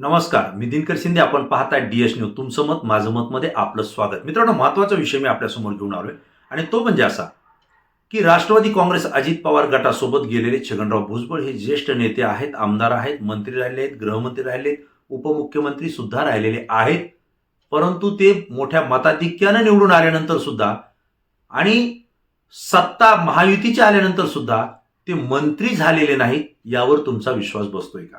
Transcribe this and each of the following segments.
नमस्कार मी दिनकर शिंदे. आपण पाहताय डीएस न्यूज तुमचं मत माझं मत मध्ये आपलं स्वागत. मित्रांनो महत्त्वाचा विषय मी आपल्यासमोर घेऊन आलोय. आणि तो म्हणजे असा की राष्ट्रवादी काँग्रेस अजित पवार गटासोबत गेलेले छगनराव भुजबळ हे ज्येष्ठ नेते आहेत आमदार आहेत मंत्री राहिले आहेत गृहमंत्री राहिले आहेत उपमुख्यमंत्री सुद्धा राहिलेले आहेत. परंतु ते मोठ्या मताधिक्यानं निवडून आल्यानंतर सुद्धा आणि सत्ता महायुतीच्या आल्यानंतर सुद्धा ते मंत्री झालेले नाहीत यावर तुमचा विश्वास बसतोय का?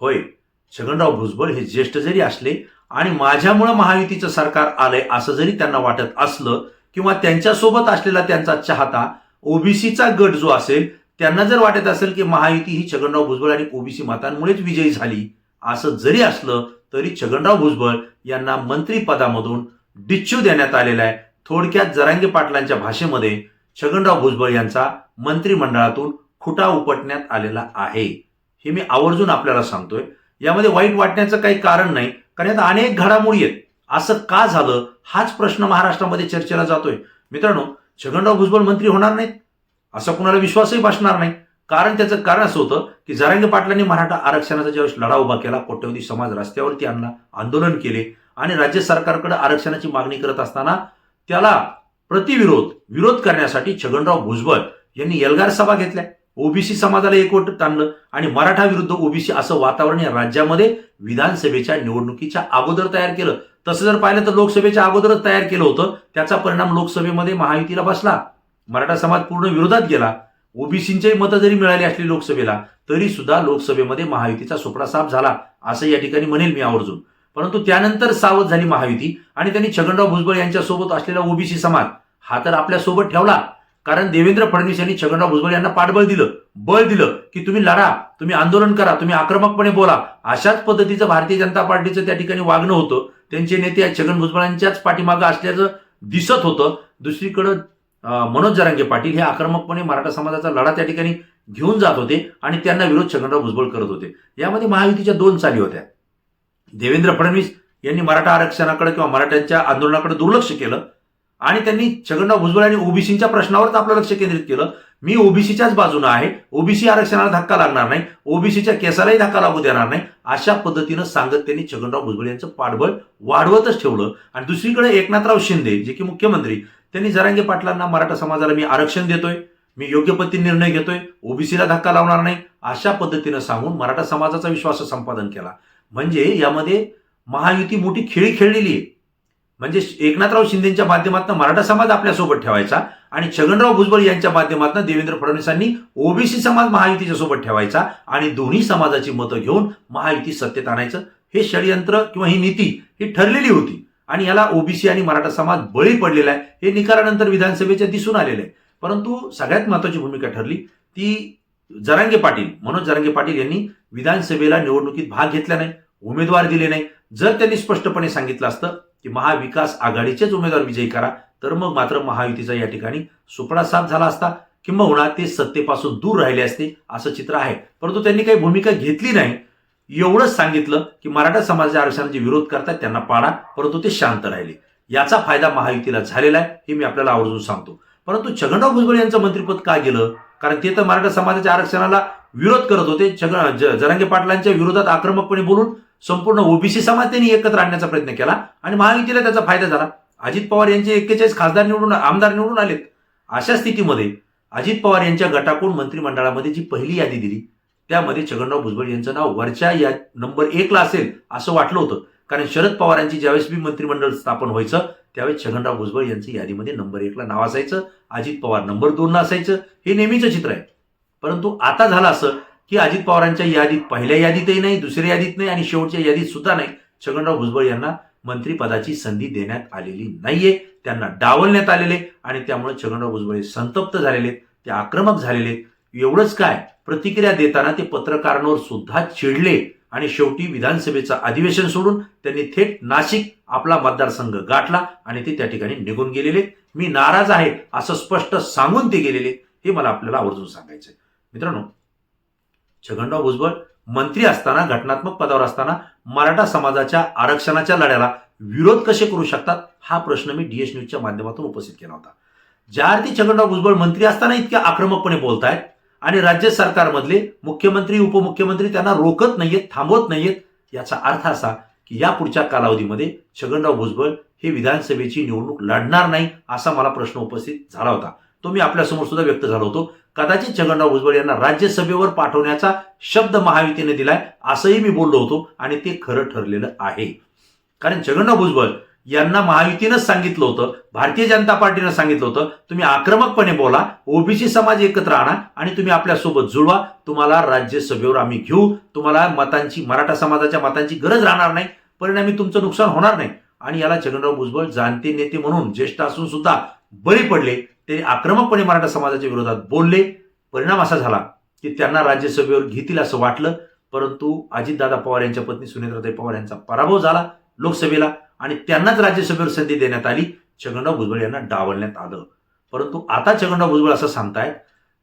होय. छगनराव भुजबळ हे ज्येष्ठ जरी असले आणि माझ्यामुळं महायुतीचं सरकार आलंय असं जरी त्यांना वाटत असलं किंवा त्यांच्यासोबत असलेला त्यांचा चाहता ओबीसीचा गट जो असेल त्यांना जर वाटत असेल की महायुती ही छगनराव भुजबळ आणि ओबीसी मतांमुळेच विजयी झाली असं जरी असलं तरी छगनराव भुजबळ यांना मंत्रीपदामधून डिच्चू देण्यात आलेला आहे. थोडक्यात जरांगे पाटलांच्या भाषेमध्ये छगनराव भुजबळ यांचा मंत्रिमंडळातून खुटा उपटण्यात आलेला आहे. हे मी आवर्जून आपल्याला सांगतोय. यामध्ये वाईट वाटण्याचं काही कारण नाही. कारण यात अनेक घडामोडी आहेत. असं का झालं? हाच प्रश्न महाराष्ट्रामध्ये चर्चेला जातोय. मित्रांनो छगनराव भुजबळ मंत्री होणार नाहीत. असा कुणाला विश्वासही बसणार नाही. कारण त्याचं कारण असं होतं की जरांगे पाटलांनी मराठा आरक्षणाचा ज्यावेळेस लढा उभा केला कोट्यवधी समाज रस्त्यावरती आणला आंदोलन केले आणि राज्य सरकारकडे आरक्षणाची मागणी करत असताना त्याला प्रतिविरोध विरोध करण्यासाठी छगनराव भुजबळ यांनी एल्गार सभा घेतल्या. ओबीसी समाजाला एकवट आणलं आणि मराठा विरुद्ध ओबीसी असं वातावरण या राज्यामध्ये विधानसभेच्या निवडणुकीच्या अगोदर तयार केलं. तसं जर पाहिलं तर लोकसभेच्या अगोदरच तयार केलं होतं. त्याचा परिणाम लोकसभेमध्ये महायुतीला बसला. मराठा समाज पूर्ण विरोधात गेला. ओबीसींचे मतं जरी मिळाली असली लोकसभेला तरी सुद्धा लोकसभेमध्ये महायुतीचा सुपडा साफ झाला असं या ठिकाणी म्हणेल मी आवर्जून. परंतु त्यानंतर सावध झाली महायुती आणि त्यांनी छगनराव भुजबळ यांच्यासोबत असलेला ओबीसी समाज हा तर आपल्यासोबत ठेवला. कारण देवेंद्र फडणवीस यांनी छगनराव भुजबळ यांना पाठबळ दिलं बळ दिलं की तुम्ही लढा तुम्ही आंदोलन करा तुम्ही आक्रमकपणे बोला. अशाच पद्धतीचं भारतीय जनता पार्टीचं त्या ठिकाणी वागणं होतं. त्यांचे नेते छगन भुजबळांच्याच पाठीमागं असल्याचं दिसत होतं. दुसरीकडं मनोज जरांगे पाटील हे आक्रमकपणे मराठा समाजाचा लढा त्या ठिकाणी घेऊन जात होते आणि त्यांना विरोध छगनराव भुजबळ करत होते. यामध्ये महायुतीच्या दोन चाली होत्या. देवेंद्र फडणवीस यांनी मराठा आरक्षणाकडे किंवा मराठ्यांच्या आंदोलनाकडे दुर्लक्ष केलं. आणि त्यांनी छगनराव भुजबळ आणि ओबीसीच्या प्रश्नावरच आपलं लक्ष केंद्रित केलं. मी ओबीसीच्याच बाजूनं आहे. ओबीसी आरक्षणाला धक्का लागणार नाही. ओबीसीच्या केसालाही धक्का लागू देणार नाही. अशा पद्धतीनं सांगत त्यांनी छगनराव भुजबळ यांचं पाठबळ वाढवतच ठेवलं. आणि दुसरीकडे एकनाथराव शिंदे जे की मुख्यमंत्री त्यांनी जरांगे पाटलांना मराठा समाजाला मी आरक्षण देतोय. मी योग्य पद्धती निर्णय घेतोय. ओबीसीला धक्का लावणार नाही. अशा पद्धतीनं सांगून मराठा समाजाचा विश्वास संपादन केला. म्हणजे यामध्ये महायुती मोठी खेळी खेळलेली आहे. म्हणजे एकनाथराव शिंदेच्या माध्यमातून मराठा समाज आपल्यासोबत ठेवायचा आणि छगनराव भुजबळ यांच्या माध्यमातून देवेंद्र फडणवीसांनी ओबीसी समाज महायुतीच्या सोबत ठेवायचा आणि दोन्ही समाजाची मतं घेऊन महायुती सत्तेत आणायचं. हे षडयंत्र किंवा ही नीती ही ठरलेली होती आणि याला ओबीसी आणि मराठा समाज बळी पडलेला आहे. हे निकालानंतर विधानसभेच्या दिसून आलेलं आहे. परंतु सगळ्यात महत्वाची भूमिका ठरली ती जरांगे पाटील मनोज जरांगे पाटील यांनी विधानसभेला निवडणुकीत भाग घेतला नाही उमेदवार दिले नाही. जर त्यांनी स्पष्टपणे सांगितलं असतं की महाविकास आघाडीचेच उमेदवार विजयी करा. तर मग मात्र महायुतीचा या ठिकाणी सुपडा साफ झाला असता किंबहुना ते सत्तेपासून दूर राहिले असते असं चित्र आहे. परंतु त्यांनी काही भूमिका घेतली नाही. एवढंच सांगितलं की मराठा समाजाच्या आरक्षणाचे विरोध करतात त्यांना पाडा परंतु ते शांत राहिले. याचा फायदा महायुतीला झालेला आहे हे मी आपल्याला आवर्जून सांगतो. परंतु छगनराव भुजबळ यांचं मंत्रिपद का गेलं? कारण ते तर मराठा समाजाच्या आरक्षणाला विरोध करत होते. छगन ज- जरांगे पाटलांच्या विरोधात आक्रमकपणे बोलून संपूर्ण ओबीसी समाज त्यांनी एकत्र आणण्याचा प्रयत्न केला आणि महायुतीला त्याचा फायदा झाला. अजित पवार यांचे एक्केचाळीस खासदार निवडून आमदार निवडून आलेत. अशा स्थितीमध्ये अजित पवार यांच्या गटाकडून मंत्रिमंडळामध्ये जी पहिली यादी दिली त्यामध्ये छगनराव भुजबळ यांचं नाव वरच्या या नंबर एकला असेल असं वाटलं होतं. कारण शरद पवारांची ज्यावेळेस बी मंत्रिमंडळ स्थापन व्हायचं त्यावेळेस छगनराव भुजबळ यांचं यादीमध्ये नंबर एकला नाव असायचं अजित पवार नंबर दोनला असायचं. हे नेहमीचं चित्र आहे. परंतु आता झालं असं की अजित पवारांच्या यादीत पहिल्या यादीतही नाही दुसऱ्या यादीत नाही आणि शेवटच्या यादीत सुद्धा नाही. छगनराव भुजबळ यांना मंत्रिपदाची संधी देण्यात आलेली नाहीये. त्यांना डावलण्यात आलेले आणि त्यामुळे छगनराव भुजबळ हे संतप्त झालेले आहेत, ते आक्रमक झालेले आहेत. एवढंच काय? प्रतिक्रिया देताना ते पत्रकारांवर सुद्धा चिडले. आणि शेवटी विधानसभेचं अधिवेशन सोडून त्यांनी थेट नाशिक आपला मतदारसंघ गाठला आणि ते त्या ठिकाणी निघून गेलेले. मी नाराज आहे असं स्पष्ट सांगून ते गेलेले. हे मला आपल्याला आवर्जून सांगायचं मित्रांनो छगनराव भुजबळ मंत्री असताना घटनात्मक पदावर असताना मराठा समाजाच्या आरक्षणाच्या लढ्याला विरोध कसे करू शकतात हा प्रश्न मी डीएस न्यूजच्या माध्यमातून उपस्थित केला होता. ज्या अर्थी छगनराव भुजबळ मंत्री असताना इतक्या आक्रमकपणे बोलतायत आणि राज्य सरकारमधले मुख्यमंत्री उपमुख्यमंत्री त्यांना रोखत नाहीयेत थांबवत नाहीयेत याचा अर्थ असा की या पुढच्या कालावधीमध्ये छगनराव भुजबळ हे विधानसभेची निवडणूक लढणार नाही असा मला प्रश्न उपस्थित झाला होता. तो मी आपल्यासमोर सुद्धा व्यक्त झालो होतो. कदाचित छगनराव भुजबळ यांना राज्यसभेवर पाठवण्याचा शब्द महायुतीने दिलाय असंही मी बोललो होतो आणि ते खरं ठरलेलं आहे. कारण छगनराव भुजबळ यांना महायुतीनंच सांगितलं होतं भारतीय जनता पार्टीनं सांगितलं होतं तुम्ही आक्रमकपणे बोला ओबीसी समाज एकत्र आणा आणि तुम्ही आपल्यासोबत जुळवा तुम्हाला राज्यसभेवर आम्ही घेऊ तुम्हाला मतांची मराठा समाजाच्या मतांची गरज राहणार नाही परिणामी तुमचं नुकसान होणार नाही. आणि याला छगनराव भुजबळ जाणते नेते म्हणून ज्येष्ठ असून सुद्धा बळी पडले ते आक्रमकपणे मराठा समाजाच्या विरोधात बोलले. परिणाम असा झाला की त्यांना राज्यसभेवर घेतील असं वाटलं परंतु अजितदादा पवार यांच्या पत्नी सुनेत्राताई पवार यांचा पराभव झाला लोकसभेला. आणि त्यांनाच राज्यसभेवर संधी देण्यात आली. छगनराव भुजबळ यांना डावलण्यात आलं. परंतु आता छगनराव भुजबळ असं सांगतायत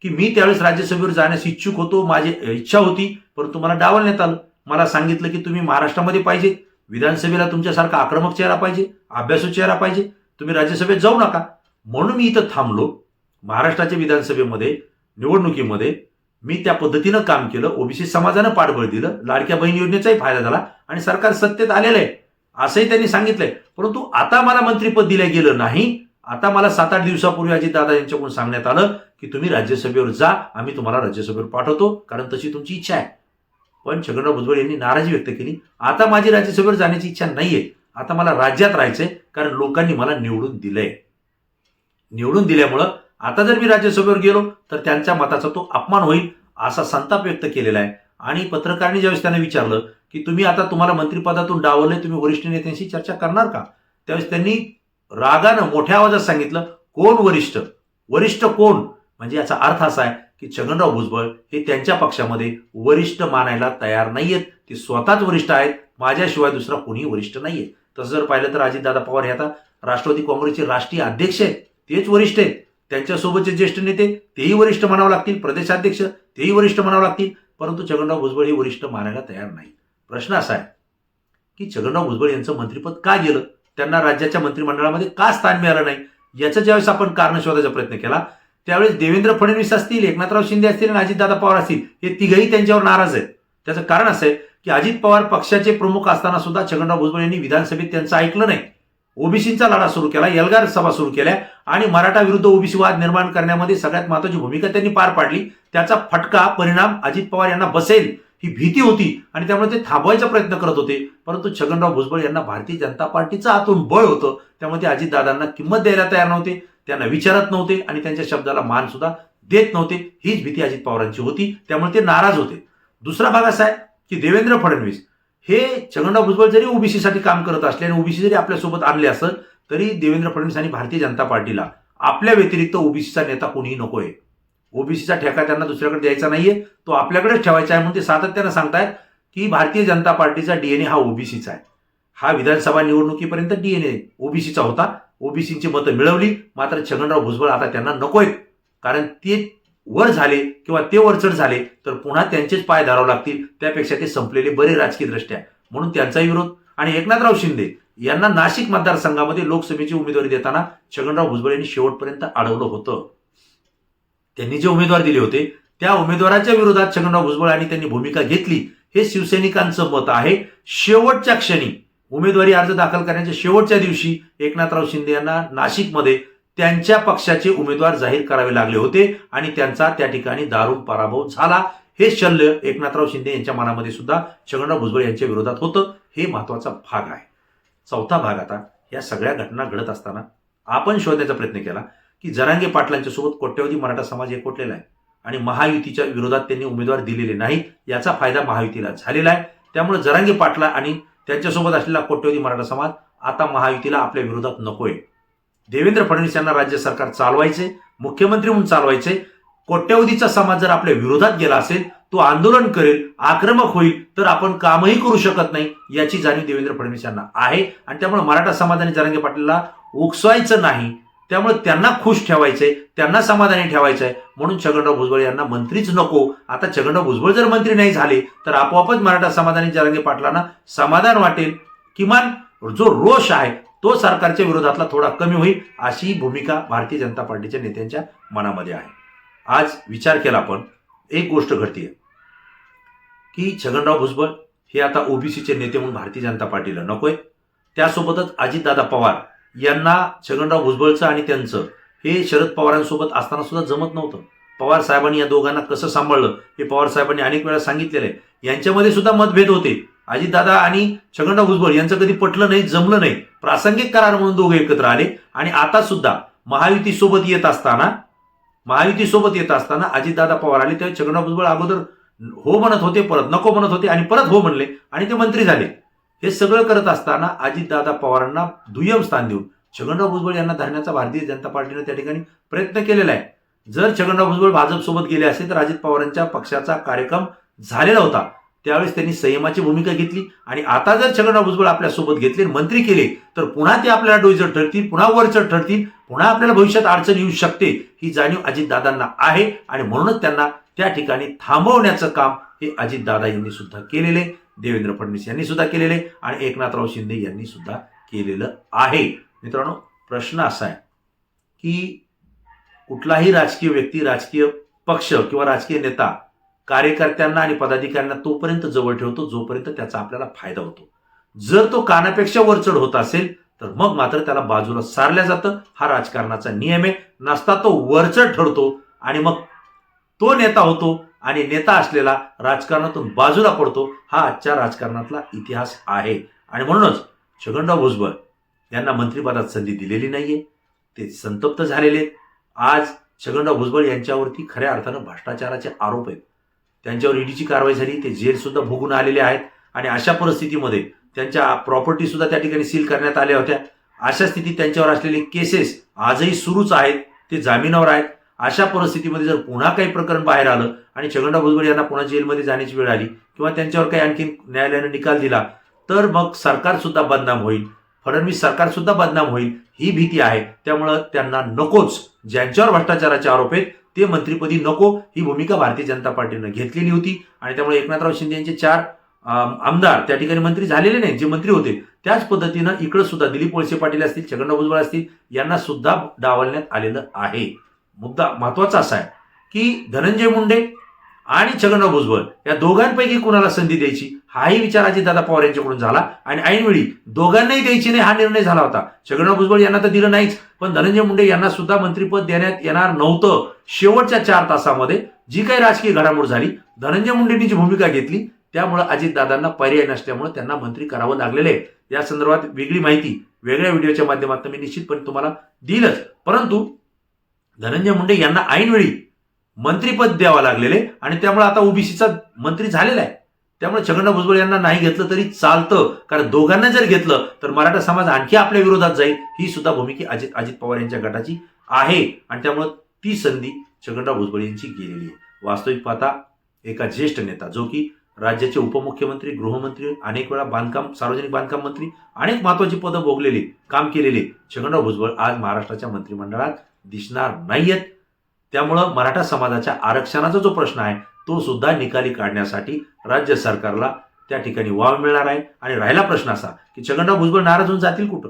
की मी त्यावेळेस राज्यसभेवर जाण्यास इच्छुक होतो माझी इच्छा होती परंतु मला डावलण्यात आलं. मला सांगितलं की तुम्ही महाराष्ट्रामध्ये पाहिजे विधानसभेला तुमच्यासारखा आक्रमक चेहरा पाहिजे अभ्यासू चेहरा पाहिजे तुम्ही राज्यसभेत जाऊ नका. म्हणून मी इथं थांबलो. महाराष्ट्राच्या विधानसभेमध्ये निवडणुकीमध्ये मी त्या पद्धतीनं काम केलं. ओबीसी समाजानं पाठबळ दिलं. लाडक्या बहीण योजनेचाही फायदा झाला. आणि सरकार सत्तेत आलेलं आहे. असंही त्यांनी सांगितलंय. परंतु आता मला मंत्रीपद दिलं गेलं नाही. आता मला सात आठ दिवसापूर्वी अजितदादा यांच्याकडून सांगण्यात आलं की तुम्ही राज्यसभेवर जा आम्ही तुम्हाला राज्यसभेवर पाठवतो कारण तशी तुमची इच्छा आहे. पण छगनराव भुजबळ यांनी नाराजी व्यक्त केली. आता माझी राज्यसभेवर जाण्याची इच्छा नाहीये. आता मला राज्यात राहायचंय कारण लोकांनी मला निवडून दिलंय. निवडून दिल्यामुळं आता जर मी राज्यसभेवर गेलो तर त्यांच्या मताचा तो अपमान होईल असा संताप व्यक्त केलेला आहे. आणि पत्रकारांनी ज्यावेळेस त्यांना विचारलं की तुम्ही आता तुम्हाला मंत्रिपदातून डावलले तुम्ही वरिष्ठ नेत्यांशी चर्चा करणार का? त्यावेळेस त्यांनी रागानं मोठ्या आवाजात सांगितलं कोण वरिष्ठ? वरिष्ठ कोण? म्हणजे याचा अर्थ असा आहे की छगनराव भुजबळ हे त्यांच्या पक्षामध्ये वरिष्ठ मानायला तयार नाहीयेत. ते स्वतःच वरिष्ठ आहेत. माझ्याशिवाय दुसरा कोणीही वरिष्ठ नाहीये. तसं जर पाहिलं तर अजितदादा पवार हे आता राष्ट्रवादी काँग्रेसचे राष्ट्रीय अध्यक्ष आहेत. तेच वरिष्ठ आहेत. त्यांच्यासोबतचे ज्येष्ठ नेते तेही वरिष्ठ म्हणावं लागतील. प्रदेशाध्यक्ष तेही वरिष्ठ म्हणावं लागतील. परंतु छगनराव भुजबळ हे वरिष्ठ मानायला तयार नाही प्रश्न असा आहे की छगनराव भुजबळ यांचं मंत्रिपद का गेलं? त्यांना राज्याच्या मंत्रिमंडळामध्ये का स्थान मिळालं नाही? याचं ज्यावेळेस आपण कारण शोधायचा प्रयत्न केला त्यावेळेस देवेंद्र फडणवीस असतील एकनाथराव शिंदे असतील आणि अजितदादा पवार असतील हे तिघही त्यांच्यावर नाराज आहेत. त्याचं कारण असं आहे की अजित पवार पक्षाचे प्रमुख असताना सुद्धा छगनराव भुजबळ यांनी विधानसभेत त्यांचं ऐकलं नाही. ओबीसीचा लढा सुरू केला एल्गार सभा सुरू केल्या आणि मराठा विरुद्ध ओबीसी वाद निर्माण करण्यामध्ये सगळ्यात महत्वाची भूमिका त्यांनी पार पाडली. त्याचा फटका परिणाम अजित पवार यांना बसेल. ही भीती होती आणि त्यामुळे ते थांबवायचा प्रयत्न करत होते. परंतु छगनराव भुजबळ यांना भारतीय जनता पार्टीचं आतून बळ होतं. त्यामुळे ते अजितदादांना किंमत द्यायला तयार नव्हते. त्यांना विचारत नव्हते आणि त्यांच्या शब्दाला मान सुद्धा देत नव्हते. हीच भीती अजित पवारांची होती. त्यामुळे ते नाराज होते. दुसरा भाग असा आहे की देवेंद्र फडणवीस हे छगनराव भुजबळ जरी ओबीसीसाठी काम करत असले आणि ओबीसी जरी आपल्यासोबत आणले असत तरी देवेंद्र फडणवीस आणि भारतीय जनता पार्टीला आपल्या व्यतिरिक्त ओबीसीचा नेता कोणीही आहे ओबीसीचा ठेका त्यांना दुसऱ्याकडे द्यायचा नाहीये. तो आपल्याकडेच ठेवायचा आहे म्हणून ते सातत्यानं सांगतायत की भारतीय जनता पार्टीचा डीएनए हा ओबीसीचा आहे. हा विधानसभा निवडणुकीपर्यंत डीएनए ओबीसीचा होता. ओबीसीची मतं मिळवली. मात्र छगनराव भुजबळ आता त्यांना नको आहेत कारण ते वर झाले किंवा ते वरचढ झाले तर पुन्हा त्यांचेच पाय धरावे लागतील. त्यापेक्षा ते संपलेले बरे राजकीय दृष्ट्या म्हणून त्यांचाही विरोध. आणि एकनाथराव शिंदे यांना नाशिक मतदारसंघामध्ये लोकसभेची उमेदवारी देताना छगनराव भुजबळ यांनी शेवटपर्यंत अडवलं होतं. त्यांनी जे उमेदवार दिले होते त्या उमेदवाराच्या विरोधात छगनराव भुजबळ आणि त्यांनी भूमिका घेतली हे शिवसैनिकांचं मत आहे. शेवटच्या क्षणी उमेदवारी अर्ज दाखल करण्याच्या शेवटच्या दिवशी एकनाथराव शिंदे यांना नाशिकमध्ये त्यांच्या पक्षाचे उमेदवार जाहीर करावे लागले होते आणि त्यांचा त्या ठिकाणी दारुण पराभव झाला. हे शल्य एकनाथराव शिंदे यांच्या मनामध्ये सुद्धा छगनराव भुजबळ यांच्या विरोधात होतं. हे महत्त्वाचा भाग आहे. चौथा भाग आता या सगळ्या घटना घडत असताना आपण शोधण्याचा प्रयत्न केला. की जरांगे पाटलांच्या सोबत कोट्यवधी मराठा समाज एकवटलेला आहे आणि महायुतीच्या विरोधात त्यांनी उमेदवार दिलेले नाही याचा फायदा महायुतीला झालेला आहे. त्यामुळे जरांगे पाटला आणि त्यांच्यासोबत असलेला कोट्यवधी मराठा समाज आता महायुतीला आपल्या विरोधात नकोय. देवेंद्र फडणवीस यांना राज्य सरकार चालवायचे मुख्यमंत्री म्हणून चालवायचे. कोट्यवधीचा समाज जर आपल्या विरोधात गेला असेल तो आंदोलन करेल आक्रमक होईल तर आपण कामही करू शकत नाही याची जाणीव देवेंद्र फडणवीस यांना आहे. आणि त्यामुळे मराठा समाजाने जरांगे पाटीलला उकसवायचं नाही त्यामुळे त्यांना खुश ठेवायचंय त्यांना समाधानी ठेवायचंय. म्हणून छगनराव भुजबळ यांना मंत्रीच नको. आता छगनराव भुजबळ जर मंत्री नाही झाले तर आपोआपच मराठा समाधानी जरांगे पाटलांना समाधान वाटेल. किमान जो रोष आहे तो सरकारच्या विरोधातला थोडा कमी होईल अशी भूमिका भारतीय जनता पार्टीच्या नेत्यांच्या मनामध्ये आहे. आज विचार केला आपण एक गोष्ट घडतीये. की छगनराव भुजबळ हे आता ओबीसीचे नेते म्हणून भारतीय जनता पार्टीला नकोय. त्यासोबतच अजितदादा पवार यांना छगनराव भुजबळचं आणि त्यांचं हे शरद पवारांसोबत असताना सुद्धा जमत नव्हतं. पवार साहेबांनी या दोघांना कसं सांभाळलं? हे पवार साहेबांनी अनेक वेळा सांगितलेलं आहे. यांच्यामध्ये सुद्धा मतभेद होते. अजितदादा आणि छगनराव भुजबळ यांचं कधी पटलं नाही जमलं नाही. प्रासंगिक करार म्हणून दोघे एकत्र आले. आणि आता सुद्धा महायुती सोबत येत असताना महायुती सोबत येत असताना अजितदादा पवार आले. तेव्हा छगनराव भुजबळ अगोदर हो म्हणत होते परत नको म्हणत होते आणि परत हो म्हणले आणि ते मंत्री झाले. हे सगळं करत असताना अजितदादा पवारांना दुय्यम स्थान देऊन छगनराव भुजबळ यांना धरण्याचा भारतीय जनता पार्टीनं त्या ठिकाणी प्रयत्न केलेला आहे. जर छगनराव भुजबळ भाजपसोबत गेले असेल तर अजित पवारांच्या पक्षाचा कार्यक्रम झालेला होता. त्यावेळेस त्यांनी संयमाची भूमिका घेतली आणि आता जर छगनराव भुजबळ आपल्यासोबत घेतले मंत्री केले तर पुन्हा ते आपल्याला डोईचड ठरतील पुन्हा वरचढ ठरतील पुन्हा आपल्याला भविष्यात अडचण येऊ शकते ही जाणीव अजितदादांना आहे. आणि म्हणूनच त्यांना त्या ठिकाणी थांबवण्याचं काम हे अजितदादा यांनी सुद्धा केलेले देवेंद्र फडणवीस यांनी सुद्धा केलेले आणि एकनाथराव शिंदे यांनी सुद्धा केलेलं आहे. मित्रांनो प्रश्न असा आहे की कुठलाही राजकीय व्यक्ती राजकीय पक्ष किंवा राजकीय नेता कार्यकर्त्यांना आणि पदाधिकाऱ्यांना तोपर्यंत जवळ ठेवतो जोपर्यंत त्याचा आपल्याला फायदा होतो. जर तो कानापेक्षा वरचढ होत असेल तर मग मात्र त्याला बाजूला सारल्या जातं. हा राजकारणाचा नियम आहे. नसता तो वरचढ ठरतो आणि मग तो नेता होतो आणि नेता असलेला राजकारणातून बाजूला पडतो हा आजच्या राजकारणातला इतिहास आहे. आणि म्हणूनच छगनराव भुजबळ यांना मंत्रिपदात संधी दिलेली नाहीये. ते संतप्त झालेले आज छगनराव भुजबळ यांच्यावरती खऱ्या अर्थानं भ्रष्टाचाराचे आरोप आहेत. त्यांच्यावर ईडीची कारवाई झाली ते जेल सुद्धा भोगून आलेले आहेत. आणि अशा परिस्थितीमध्ये त्यांच्या प्रॉपर्टी सुद्धा त्या ठिकाणी सील करण्यात आल्या होत्या. अशा स्थितीत त्यांच्यावर असलेले केसेस आजही सुरूच आहेत. ते जामिनावर आहेत. अशा परिस्थितीमध्ये जर पुन्हा काही प्रकरण बाहेर आलं आणि छगनराव भुजबळ यांना पुन्हा जेलमध्ये जाण्याची वेळ आली किंवा त्यांच्यावर काही आणखी न्यायालयानं निकाल दिला तर मग सरकारसुद्धा बदनाम होईल. फडणवीस सरकारसुद्धा बदनाम होईल ही भीती आहे. त्यामुळं त्यांना नकोच ज्यांच्यावर भ्रष्टाचाराचे आरोप आहेत ते मंत्रिपदी नको. ही भूमिका भारतीय जनता पार्टीनं घेतलेली होती. आणि त्यामुळे एकनाथराव शिंदे यांचे चार आमदार त्या ठिकाणी मंत्री झालेले नाही जे मंत्री होते. त्याच पद्धतीनं इकडं सुद्धा दिलीप वळसे पाटील असतील छगनराव भुजबळ असतील यांना सुद्धा डावलण्यात आलेलं आहे. मुद्दा महत्त्वाचा असा आहे की धनंजय मुंडे आणि छगनराव भुजबळ या दोघांपैकी कुणाला संधी द्यायची? हाही विचार अजितदादा पवार यांच्याकडून झाला आणि ऐनवेळी दोघांनाही द्यायची नाही हा निर्णय झाला होता. छगनराव भुजबळ यांना तर दिलं नाहीच पण धनंजय मुंडे यांना सुद्धा मंत्रिपद देण्यात येणार नव्हतं शेवटच्या चार तासामध्ये. जी काही राजकीय घडामोड झाली धनंजय मुंडेंनी जी भूमिका घेतली त्यामुळे अजितदादांना पर्याय नसल्यामुळे त्यांना मंत्री करावं लागलेलं आहे. या संदर्भात वेगळी माहिती वेगळ्या व्हिडिओच्या माध्यमातून मी निश्चितपणे तुम्हाला दिलंच. परंतु धनंजय मुंडे यांना ऐनवेळी मंत्रीपद द्यावं लागलेले आणि त्यामुळे आता ओबीसीचा मंत्री झालेला आहे. त्यामुळे छगन भुजबळ यांना नाही घेतलं तरी चालतं. कारण दोघांना जर घेतलं तर मराठा समाज आणखी आपल्या विरोधात जाईल. ही सुद्धा भूमिका अजित अजित पवार यांच्या गटाची आहे. आणि त्यामुळं ती संधी छगनराव भुजबळ यांची गेलेली आहे. वास्तविक पाहता एका ज्येष्ठ नेता जो की राज्याचे उपमुख्यमंत्री गृहमंत्री अनेक वेळा बांधकाम सार्वजनिक बांधकाम मंत्री अनेक महत्वाची पदं भोगलेले काम केलेले छगनराव भुजबळ आज महाराष्ट्राच्या मंत्रिमंडळात दिसणार नाहीयेत. त्यामुळं मराठा समाजाच्या आरक्षणाचा जो प्रश्न आहे तो सुद्धा निकाली काढण्यासाठी राज्य सरकारला त्या ठिकाणी वाव मिळणार आहे. आणि राहिला प्रश्न असा की छगनराव भुजबळ नाराज होऊन जातील कुठं?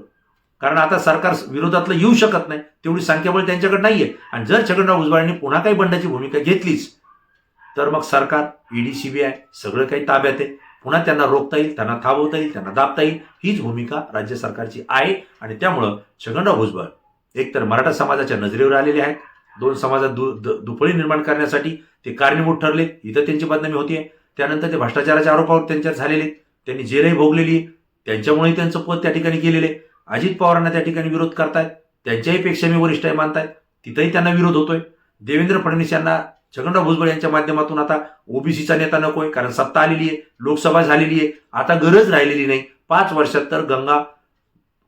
कारण आता सरकार विरोधातलं येऊ शकत नाही तेवढी संख्याबळ त्यांच्याकडे नाहीये. आणि जर छगनराव भुजबळांनी पुन्हा काही बंडाची भूमिका घेतलीच तर मग सरकार ईडी सीबीआय सगळं काही ताब्यात आहे. पुन्हा त्यांना रोखता येईल त्यांना थांबवता येईल त्यांना दाबता येईल हीच भूमिका राज्य सरकारची आहे. आणि त्यामुळं छगनराव भुजबळ एकतर मराठा समाजाच्या नजरेवर आलेले आहेत. दोन समाजात दु द- दुफळी निर्माण करण्यासाठी ते कारणीभूत ठरले. इथं त्यांची बदनामी आहे त्यानंतर ते भ्रष्टाचाराच्या आरोपावर त्यांच्यावर झालेले त्यांनी जेलही भोगलेली आहे. त्यांच्यामुळेही त्यांचं पद त्या ठिकाणी गेलेले आहे. अजित पवारांना त्या ठिकाणी विरोध करतायत. त्यांच्याही पेक्षा मी वरिष्ठ आहे मानतायत. तिथंही त्यांना विरोध होतोय. देवेंद्र फडणवीस यांना छगनराव भुजबळ यांच्या माध्यमातून आता ओबीसीचा नेता नकोय कारण सत्ता आलेली आहे. लोकसभा झालेली आहे. आता गरज राहिलेली नाही. पाच वर्षात तर गंगा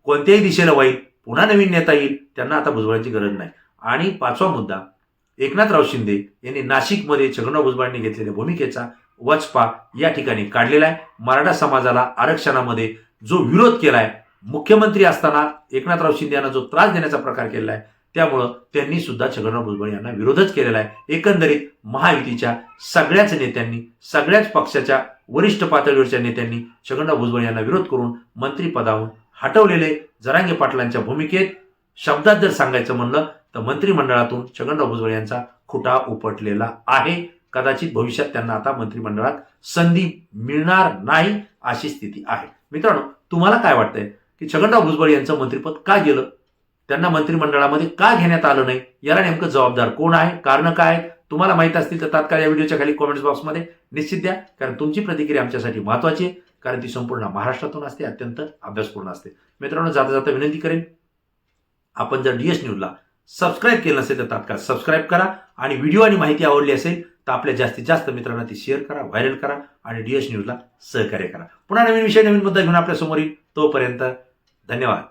कोणत्याही दिशेला वाईल पुन्हा नवीन नेता येईल त्यांना आता भुजबळांची गरज नाही. आणि पाचवा मुद्दा एकनाथराव शिंदे यांनी नाशिकमध्ये छगनराव भुजबळांनी घेतलेल्या भूमिकेचा वचपा या ठिकाणी काढलेला आहे. मराठा समाजाला आरक्षणामध्ये जो विरोध केला आहे मुख्यमंत्री असताना एकनाथराव शिंदे यांना जो त्रास देण्याचा प्रकार केलेला आहे त्यामुळं त्यांनी सुद्धा छगनराव भुजबळ यांना विरोधच केलेला आहे. एकंदरीत महायुतीच्या सगळ्याच नेत्यांनी सगळ्याच पक्षाच्या वरिष्ठ पातळीवरच्या नेत्यांनी छगनराव भुजबळ यांना विरोध करून मंत्रीपदाहून हटवलेले जरांगे पाटलांच्या भूमिकेत शब्दात जर सांगायचं म्हणलं तर मंत्रिमंडळातून छगनराव भुजबळ यांचा खुटा उपटलेला आहे. कदाचित भविष्यात त्यांना आता मंत्रिमंडळात संधी मिळणार नाही अशी स्थिती आहे. मित्रांनो तुम्हाला काय वाटतंय की छगनराव भुजबळ यांचं मंत्रिपद का गेलं? त्यांना मंत्रिमंडळामध्ये का घेण्यात आलं नाही? याला नेमकं जबाबदार कोण आहे? कारण काय? तुम्हाला माहीत असतील तर तात्काळ या व्हिडिओच्या खाली कॉमेंट्स बॉक्समध्ये निश्चित द्या कारण तुमची प्रतिक्रिया आमच्यासाठी महत्वाची आहे. कारण ती संपूर्ण महाराष्ट्रातून असते अत्यंत अभ्यासपूर्ण असते. मित्रांनो जाता जाता विनंती करेन आपण जर डी एस न्यूजला सबस्क्राईब केलं नसेल तर तात्काळ सबस्क्राईब करा आणि व्हिडिओ आणि माहिती आवडली असेल तर आपल्या जास्तीत जास्त मित्रांना ती शेअर करा व्हायरल करा आणि डी एस न्यूजला सहकार्य करा. पुन्हा नवीन विषय नवीन मुद्दा घेऊन आपल्यासमोर येईल तोपर्यंत धन्यवाद.